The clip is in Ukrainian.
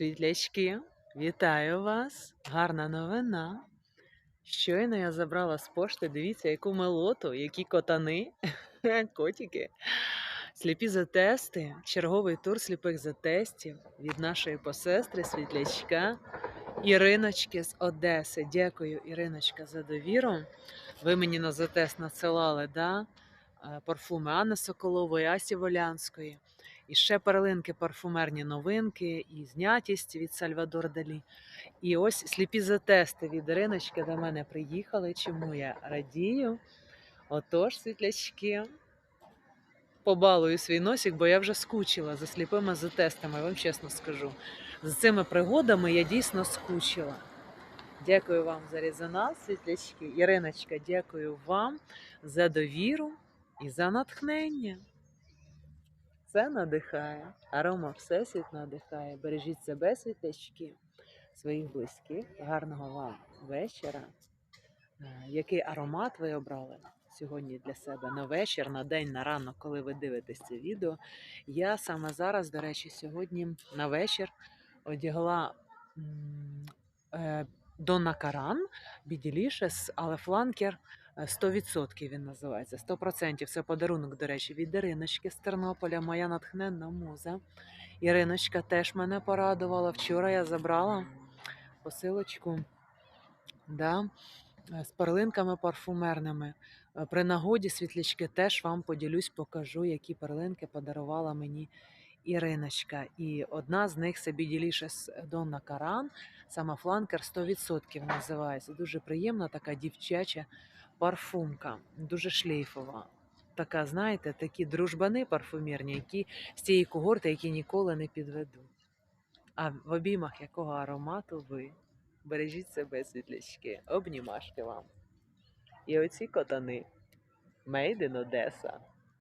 Світлячки, вітаю вас! Гарна новина. Щойно я забрала з пошти. Дивіться, яку мелоту, які котани, котики. Сліпі затести, черговий тур сліпих затестів від нашої посестри Світлячка Іриночки з Одеси. Дякую, Іриночка, за довіру. Ви мені на затест надсилали да? е, парфуми Анни Соколової, Асі Волянської. І ще перлинки, парфумерні новинки, і знятість від Сальвадор Далі. І ось сліпі затести від Іриночки до мене приїхали. Чому я радію? Отож, світлячки, побалую свій носик, бо я вже скучила за сліпими затестами, я вам чесно скажу. За цими пригодами я дійсно скучила. Дякую вам за резонанс, світлячки. Іриночка, дякую вам за довіру і за натхнення. Це надихає, арома Всесвіт надихає. Бережіть себе, світлячки, своїх близьких. Гарного вам вечора. Е, Який аромат ви обрали сьогодні для себе на вечір, на день, на ранок, коли ви дивитесь це відео? Я саме зараз, до речі, сьогодні на вечір одягла е, Донна Каран Біділішес, але фланкер 100% він називається. 100% це подарунок, до речі, від Іриночки з Тернополя, моя натхненна муза. Іриночка теж мене порадувала. Вчора я забрала посилочку да, е, з перлинками парфумерними. Е, При нагоді світлячки теж вам поділюсь, покажу, які перлинки подарувала мені Іриночка. І одна з них це Біділішес Донна Каран, сама фланкер 100% називається. Дуже приємна така дівчача парфумка, дуже шлейфова. Така, знаєте, такі дружбани парфумірні, які з цієї когорти, які ніколи не підведуть. А в обіймах якого аромату ви? Бережіть себе, світлячки, обнімашки вам. І оці котани. Made in Одеса.